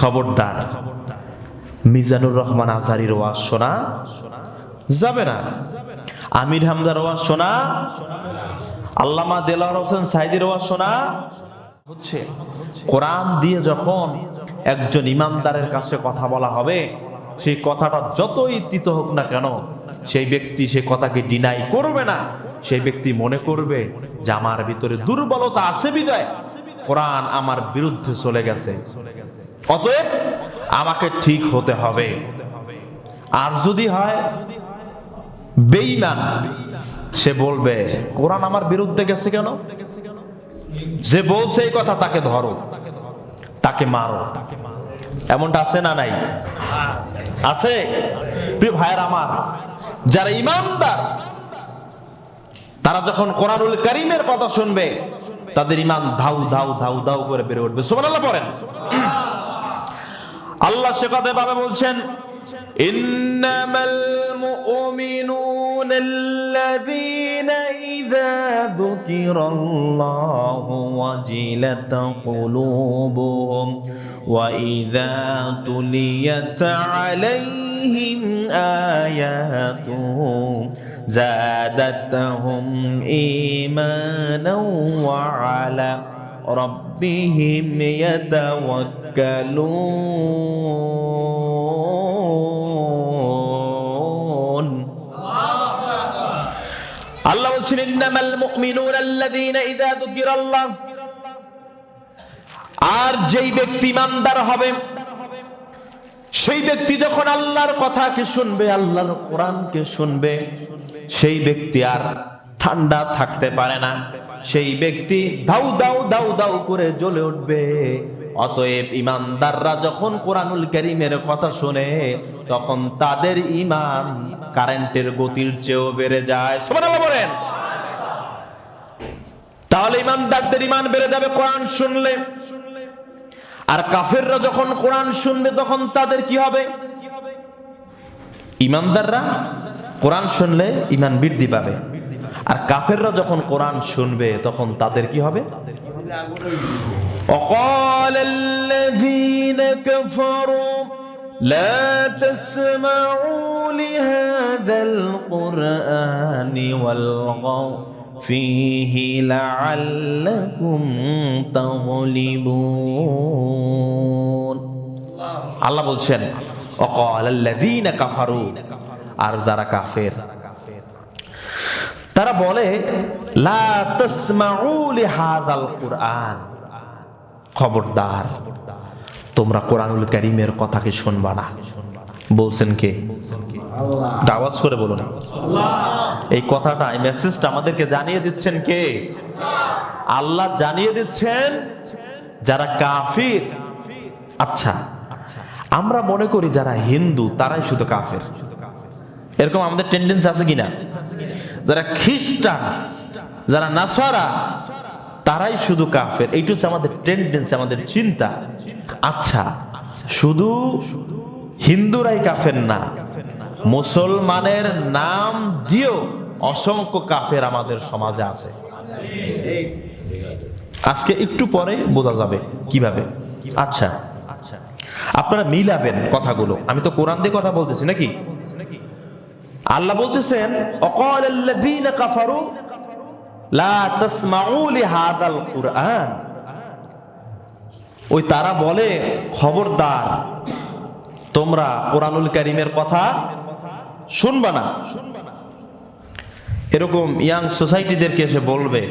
খবরদার। মিজানুর রহমান আজহারির ওয়াজ শোনা যাবে না। আমির হামদার ওয়াজ শোনা, আল্লামা দেলার হোসেন সাইদির ওয়াজ শোনা হচ্ছে। কোরআন দিয়ে যখন একজন ইমানদারের কাছে কথা বলা হবে, সেই কথাটা যতই তিত হোক না কেন, সেই ব্যক্তি সেই কথাকে ডিনাই করবে না। সেই ব্যক্তি মনে করবে যে আমার ভিতরে দুর্বলতা আছে বিদায়। কোরআন আমার বিরুদ্ধে চলে গেছে চলে গেছে। অতএব আমাকে ঠিক হতে হবে। আর যদি হয়, বেঈমান। সে বলবে, কোরআন আমার বিরুদ্ধে গেছে কেন? যে বলছে এই কথা তাকে ধরো, তাকে মারো। এমনটা আছে না নাই? আছে? প্রিয় ভাইয়ের আমার, যারা ইমানদার তারা যখন কোরআনুল করিমের কথা শুনবে, তাদের ইমান ধাউ ধাউ ধাউ ধাউ করে বেড়ে উঠবে। সুবহানাল্লাহ পড়েন। আল্লাহ সে কথা ভাবে বলছেন ইন্নামাল মুমিনুনা আল্লাযীনা ইযা যুকিরাল্লাহু ওয়াজিলাত কুলুবুহুম ওয়া ইযা তুলিয়াত আলাইহিম আয়াতুহু زادتهم إيمانا وعلى ربهم يتوكلون আল্লাহ বলছেন ইন্নামাল মুমিনুনা আল্লাযীনা ইযা যুকিরাল্লাহ আর যেই ব্যক্তি ইমানদার হবে সেই ব্যক্তি যখন আল্লাহর কথাকে শুনবে আল্লাহর কোরআনকে শুনবে সেই ব্যক্তি আর ঠান্ডা থাকতে পারে না সেই ব্যক্তি দাউ দাউ দাউ দাউ করে জ্বলে উঠবে। অতএব ইমানদাররা যখন কোরআনুল করিমের কথা শুনে, তখন তাদের ইমান কারেন্টের গতির চেয়েও বেড়ে যায়। বলেন। তাহলে ইমানদারদের ইমান বেড়ে যাবে কোরআন শুনলে। আর কাফেররা যখন কোরআন শুনবে, তখন তাদের কি হবে? ইমানদাররা কোরআন শুনলে ইমান বৃদ্ধি পাবে। আর কাফেররা যখন কোরআন শুনবে তখন তাদের কি হবে وقال الذين كفروا لا تسمعوا لهذا القرآن والغوا فيه لعلكم تغلبون আল্লাহ বলছেন অকাল আল্লাযীনা কাফারু আর যারা কাফের তারা বলে কুরআন। খবরদার তোমরা কোরআনুল কারীমের কথাকে শুনবা না। বলছেন কে? আওয়াজ করে বলুন। এই কথাটা এই মেসেজটা আমাদেরকে জানিয়ে দিচ্ছেন কে? আল্লাহ জানিয়ে দিচ্ছেন যারা কাফির। আচ্ছা আমরা মনে করি যারা হিন্দু তারাই শুধু কাফের। এরকম আমাদের টেন্ডেন্সি আছে কিনা? যারা খ্রিস্টান, যারা নাসারা তারাই শুধু কাফের। এইটা হচ্ছে আমাদের টেন্ডেন্সি আমাদের চিন্তা। আচ্ছা শুধু হিন্দুরাই কাফের না, মুসলমানের নাম দিয়েও অসংখ্য কাফের আমাদের সমাজে আছে। আজকে একটু পরে বোঝা যাবে কীভাবে। আচ্ছা আপনারা মিলাবেন কথাগুলো। আমি তো কোরআন দিয়ে কথা বলতেছি নাকি? আল্লাহ বলতেছেন, অকাল আল্লাযীনা কাফারু, লা তাসমাউ লিহাদাল কুরআন। ওই তারা বলে, খবরদার, তোমরা কোরআনুল কারীমের কথা শুনবা না। এরকম ইয়াং সোসাইটিদেরকে এসে বলবে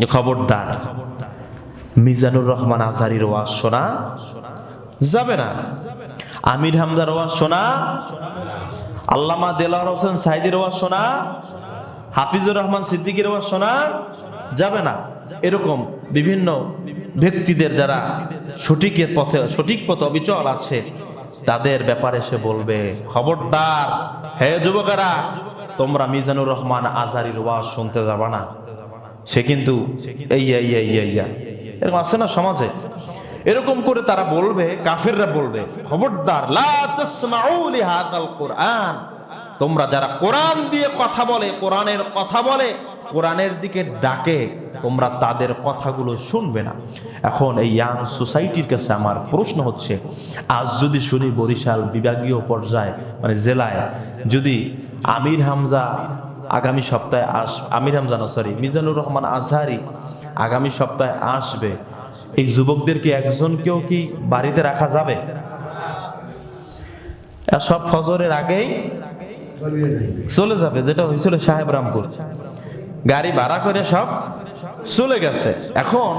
যে, খবরদার, মিজানুর রহমান আজহারির ওয়াজ শোনা যাবে না। আমির হামদার ওয়াজ শোনা আল্লামা দেলার হোসেন সাইদির ওয়াজ শোনা, হাফিজুর রহমান সিদ্দিকের ওয়াজ শোনা, যাবে না। এরকম বিভিন্ন ব্যক্তিদের যারা সঠিকের পথে, সঠিক পথে অবিচল আছে, তাদের ব্যাপারে সে বলবে, খবরদার, হে যুবকেরা, তোমরা মিজানুর রহমান আজারির ওয়াজ শুনতে যাবা না। সে কিন্তু এই। এরকম আছে না সমাজে? এরকম করে তারা বলবে, কাফেররা বলবে, খবরদার কুরআন। তোমরা যারা কোরআন দিয়ে কথা বলে, কোরআনের কথা বলে, কোরআনের দিকে ডাকে, তোমরা তাদের কথাগুলো শুনবে না। এখন এই ইয়াং সোসাইটির কাছে আমার প্রশ্ন হচ্ছে, আজ যদি শুনি বরিশাল বিভাগীয় পর্যায়ে মানে জেলায়, যদি আমির হামজা আগামী সপ্তাহে আস, আমির হামজা না সরি মিজানুর রহমান আজহারি আগামী সপ্তাহে আসবে এই যুবকদেরকে একজনকেও কি বাড়িতে রাখা যাবে? সব ফজরের আগেই চলে যাবে, যেটা হয়েছিল সাহেব রামপুর গাড়ি ভাড়া করে সব চলে গেছে। এখন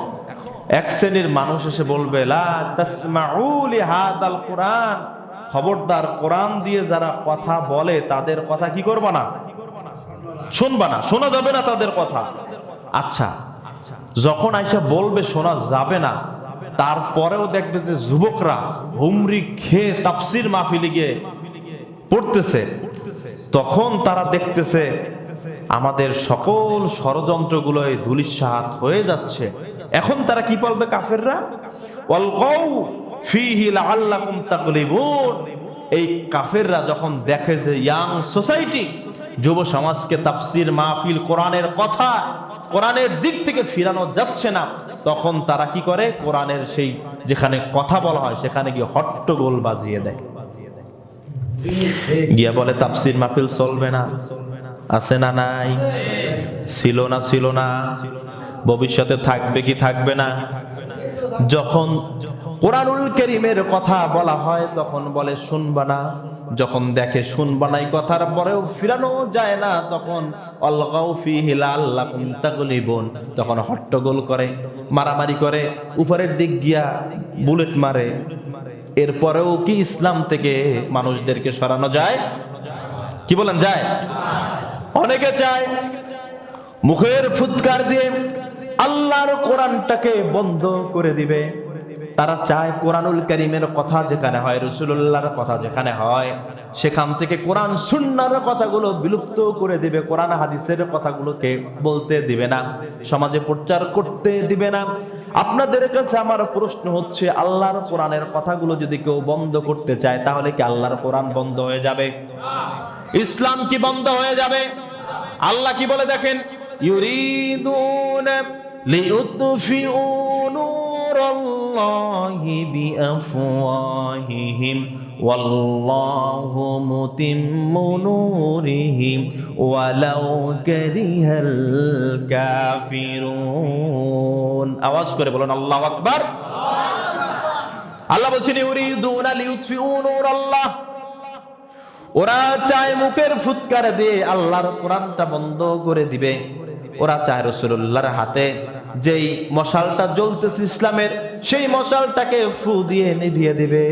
এক শ্রেণির মানুষ এসে বলবে কোরআন। খবরদার কোরআন দিয়ে যারা কথা বলে, তাদের কথা কি করবা না? শুনবা না, শোনা যাবে না তাদের কথা। আচ্ছা যখন আইসা বলবে, শোনা যাবে না, তারপরেও দেখবে যে যুবকরা হুমরি খেয়ে তাফসির মাহফিলি গিয়ে পড়তেছে। তখন তারা দেখতেছে, আমাদের সকল ষড়যন্ত্রগুলোয় ধুলিসাৎ হয়ে যাচ্ছে। এখন তারা কি বলবে কাফেররা? এই কাফেররা যখন দেখে যে ইয়াং সোসাইটি, যুব সমাজকে তাফসির মাহফিল কোরআনের কথা কোরআনের দিক থেকে ফিরানো যাচ্ছে না, তখন তারা কি করে? কোরআনের সেই যেখানে কথা বলা হয়, সেখানে গিয়ে হট্টগোল বাজিয়ে দেয়। গিয়া বলে, তাফসির মাহফিল চলবে না। আছে না নাই? ছিল না ছিল না। ভবিষ্যতে থাকবে কি থাকবে না? যখন কোরআনুল করিমের কথা বলা হয়, তখন বলে, শুনবা না। যখন দেখে, শুনবা না। কথার পরেও ফিরানো যায় না। তখন ফি কুন্তাগলিবন তখন হট্টগোল করে, মারামারি করে, উপরের দিক গিয়া বুলেট মারে। এরপরেও কি ইসলাম থেকে মানুষদেরকে সরানো যায়? কি বলেন, যায়? অনেকে চায় মুখের ফুৎকার দিয়ে আল্লাহর কোরআনটাকে বন্ধ করে দিবে। তারা চায় কোরআনুল করিমের কথা যেখানে হয় রসুল্লাহর কথা যেখানে হয়, সেখান থেকে কোরআন সুন্নার কথাগুলো বিলুপ্ত করে দিবে, কোরআন হাদিসের কথাগুলোকে বলতে দিবে না, সমাজে প্রচার করতে দিবে না। আপনাদের কাছে আমার প্রশ্ন হচ্ছে, আল্লাহর কোরআনের কথাগুলো যদি কেউ বন্ধ করতে চায়, তাহলে কি আল্লাহর কোরআন বন্ধ হয়ে যাবে? ইসলাম কি বন্ধ হয়ে যাবে? আল্লাহ কি বলে দেখেন? ইউরিদুন লিউতফিউ নূরাল্লাহি বিআফওয়াহিহিম ওয়াল্লাহু মুতিম্মু নূরিহি ওয়ালাউ কারিহাল কাফিরুন আওয়াজ করে বলুন, আল্লাহু আকবার। আল্লাহ বলছেন, ইউরিদুনা লিউতফিউ নূরাল্লাহ। ওরা চায় মুখের ফুৎকার দিয়ে আল্লাহর কোরআনটা বন্ধ করে দিবে। ওরা চায় রসুল্লাহর হাতে যেই মশালটা জ্বলতেছে ইসলামের, সেই মশালটাকে ফু দিয়ে নিভিয়ে দিবে।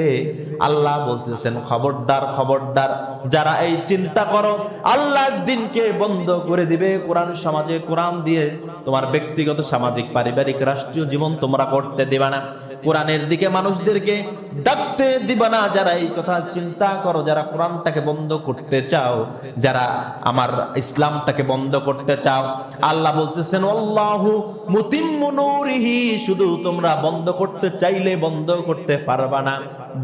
আল্লাহ বলতেছেন, খবরদার খবরদার, যারা এই চিন্তা করো, আল্লাহর দিনকে বন্ধ করে দিবে। কোরআন সমাজে কোরআন দিয়ে তোমার ব্যক্তিগত, সামাজিক, পারিবারিক, রাষ্ট্রীয় জীবন তোমরা করতে দিবা না। কোরআনের দিকে মানুষদেরকে ডাকতে দিবা না। যারা এই কথা চিন্তা করো, যারা কোরআনটাকে বন্ধ করতে চাও, যারা আমার ইসলামটাকে বন্ধ করতে চাও, আল্লাহ বলতেছেন আল্লাহু শুধু তোমরা বন্ধ করতে চাইলে বন্ধ করতে পারবা না।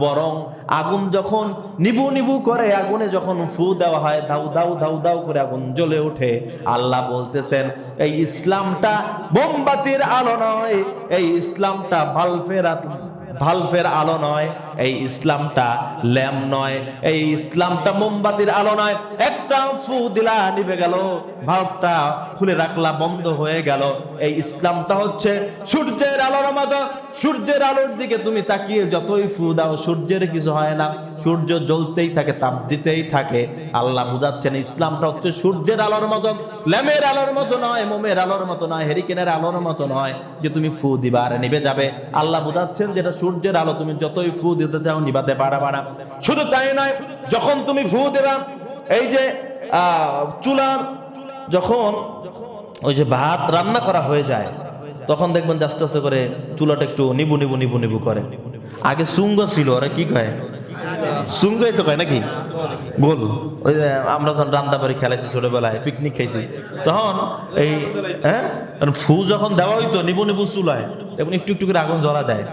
বরং আগুন যখন নিবু নিবু করে, আগুনে যখন ফু দেওয়া হয়, ধাউ ধাউ ধাউ ধাউ করে আগুন জ্বলে ওঠে। আল্লাহ বলতেছেন, এই ইসলামটা বোমবাতির আলো নয়, এই ইসলামটা ভালফের ভালফের আলো নয়। এই ইসলামটা ল্যাম নয়, এই ইসলামটা মোমবাতির আলো নয়। একটা ফু দিলা নিভে গেল, ভাবটা খুলে রাখলা বন্ধ হয়ে গেল। এই ইসলামটা হচ্ছে সূর্যের আলোর মতো। সূর্যের আলোর দিকে তুমি তাকিয়ে যতই ফু দাও, সূর্যের কিছু হয় না। সূর্য জ্বলতেই থাকে, তাপ দিতেই থাকে। আল্লাহ বুঝাচ্ছেন, ইসলামটা হচ্ছে সূর্যের আলোর মতো। ল্যামের আলোর মতো নয়, মোমের আলোর মতো নয়, হেরিকেনের আলোর মতো নয় যে তুমি ফু দিবা আর নিভে যাবে। আল্লাহ বুঝাচ্ছেন যেটা সূর্যের আলো, তুমি যতই ফু দিতে চাও নিবাতে পারবা না শুধু তাই নয়, যখন তুমি ফু দেবা, এই যে চুলার যখন ওই যে ভাত রান্না করা হয়ে যায়, তখন দেখবেন যে আস্তে আস্তে করে চুলাটা একটু নিবু নিবু নিবু নিবু করে। আগে সুঙ্গ ছিল, ওরা কি কয়? সুঙ্গই তো কয় নাকি? গোল। ওই যে আমরা যখন রান্না বাড়ি খেলাইছি ছোটবেলায় পিকনিক খাইছি, তখন এই হ্যাঁ? ফু যখন দেওয়া হইতো, নিবু নিবু চুলায়, তখন একটু একটু করে আগুন জ্বলা দেয়।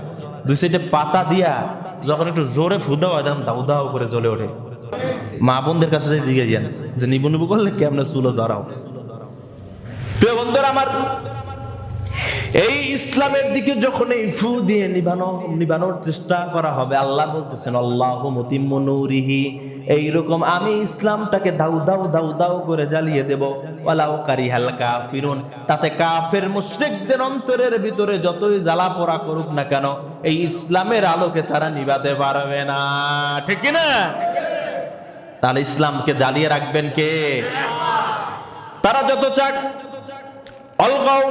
দুই সাইডে পাতা দিয়া যখন একটু জোরে ফু দেওয়া হয় তখন দাউ দাউ করে জ্বলে ওঠে। মা বোনদের কাছে দিকে যান যে নিবু নিবু করলে কেমন চুলো জড়াও। প্রিয় বন্ধুরা আমার, এই ইসলামের দিকে যখন এই ফু দিয়ে নিবানো, নিবানোর চেষ্টা করা হবে, আল্লাহ বলতেছেন, আল্লাহ এইরকম আমি ইসলামটাকে দাউ দাউ দাউ দাউ করে জ্বালিয়ে দেব। ওয়ালাউ কারিহাল কাফিরুন। তাতে কাফের মুশরিকদের অন্তরের ভিতরে যতই জ্বালা পোড়া করুক না কেন, এই ইসলামের আলোকে তারা নিবাতে পারবে না। ঠিক না তাহলে ইসলামকে জ্বালিয়ে রাখবেন কে? তারা যত চাক, অলগাও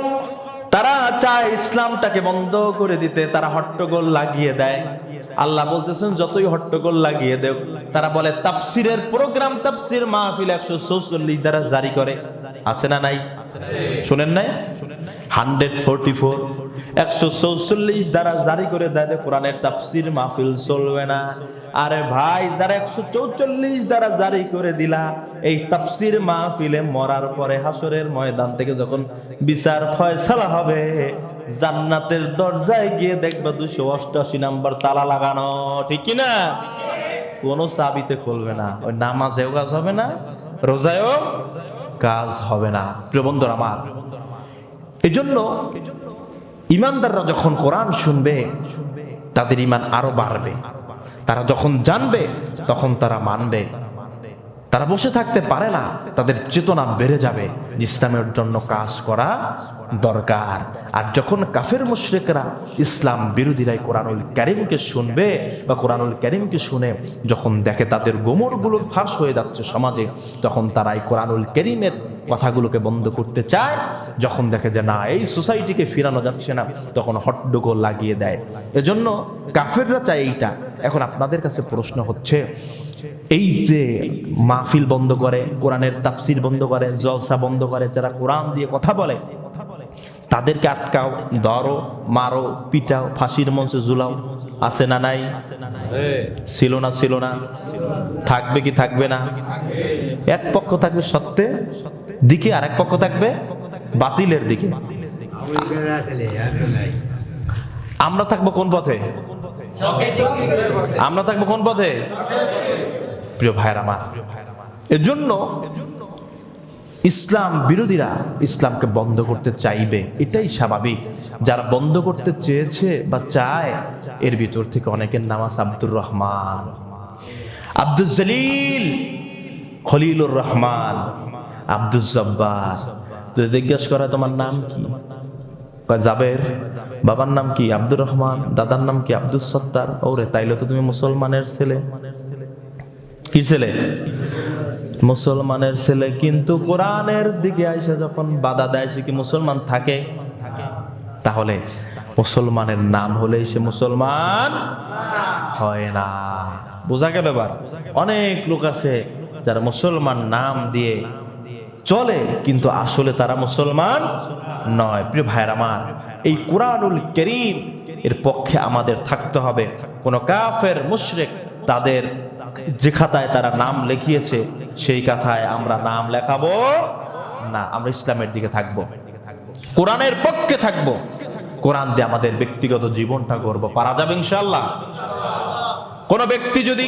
তারা চায় ইসলামটাকে বন্ধ করে দিতে তারা হট্টগোল লাগিয়ে দেয়। আল্লাহ বলতেছেন যতই হট্টগোল লাগিয়ে দেব তারা বলে তাফসিরের প্রোগ্রাম তাফসির মাহফিল একশো চৌচল্লিশ দ্বারা জারি করে। আছে না নাই? শুনেন নাই। Hundred forty four. একশো চৌচল্লিশ দ্বারা জারি করে দেয় যে কোরআনের তাফসির মাহফিল চলবে না। আরে ভাই, যারা একশো চৌচল্লিশ দ্বারা জারি করে দিলা, এই তাফসির মাহফিলে মরার পরে হাসরের ময়দান থেকে যখন বিচার ফয়সালা হবে, জান্নাতের দরজায় গিয়ে দেখবে দুশো অষ্টআশি নাম্বার তালা লাগানো, ঠিক কি না? কোনো চাবিতে খুলবে না। ওই নামাজেও কাজ হবে না, রোজায়ও কাজ হবে না। প্রিয় বন্ধুরা আমার এই জন্য ইমানদাররা যখন কোরআন শুনবে তাদের ইমান আরও বাড়বে। তারা যখন জানবে তখন তারা মানবে। তারা বসে থাকতে পারে না। তাদের চেতনা বেড়ে যাবে। ইসলামের জন্য কাজ করা দরকার। আর যখন কাফের মুশরিকরা ইসলাম বিরোধীরাই কোরআনুল ক্যারিমকে শুনবে বা কোরআনুল ক্যারিমকে শুনে যখন দেখে তাদের গোমরগুলো ফাঁস হয়ে যাচ্ছে সমাজে, তখন তারা এই কোরআনুল ক্যারিমের কথাগুলোকে বন্ধ করতে চায়। যখন দেখে যে না, এই সোসাইটিকে ফিরানো যাচ্ছে না, তখন হট্টগোল লাগিয়ে দেয়। এজন্য কাফেররা চায় এইটা। এখন আপনাদের কাছে প্রশ্ন হচ্ছে এই যে মাহফিল বন্ধ করে কোরআনের তাফসির বন্ধ করে জলসা বন্ধ করে যারা কোরআন দিয়ে কথা বলে তাদেরকে আটকাও ধরো মারো পিটাও ফাঁসির মঞ্চে ঝুলাও আছে না নাই? ছিল না ছিল না। থাকবে কি থাকবে না? এক পক্ষ থাকবে সত্যে দিকে আর এক পক্ষ থাকবে বাতিলের দিকে। আমরা থাকব কোন পথে? আমরা থাকব কোন পথে প্রিয় ভাইয়ের আমার। এর জন্য ইসলাম বিরোধীরা ইসলামকে বন্ধ করতে চাইবে এটাই স্বাভাবিক। যারা বন্ধ করতে চেয়েছে বা চায় এর ভিতর থেকে অনেকের নাম আছে আব্দুর রহমান। আব্দুল জলিল খলিলুর রহমান আব্দুল জব্বার। তো জিজ্ঞেস করা তোমার নাম কি? জাবের? বাবার নাম কি আব্দুর রহমান? দাদার নাম কি আব্দুল সত্তার? ওরে, তাইলে তো তুমি মুসলমানের ছেলে। কি ছেলে? মুসলমানের ছেলে। কিন্তু কোরআনের দিকে আইসা যখন বাধা দেয়, সে কি মুসলমান থাকে? তাহলে মুসলমানের নাম হলেই সে মুসলমান হয় না। বোঝা গেল এবার? অনেক লোক আছে যারা মুসলমান নাম দিয়ে চলে, কিন্তু আসলে তারা মুসলমান নয়। প্রিয় ভাইয়ের আমার, এই কোরআনুল করিম এর পক্ষে আমাদের থাকতে হবে। কোন কাফের, মুশরেক তাদের যে খাতায় তারা নাম লিখিয়েছে, সেই কথায় আমরা নাম লেখাবো না। আমরা ইসলামের দিকে থাকব। কোরআনের পক্ষে থাকব। কোরআন দিয়ে আমাদের ব্যক্তিগত জীবনটা করব পারা যাবে ইনশাল্লাহ কোন ব্যক্তি যদি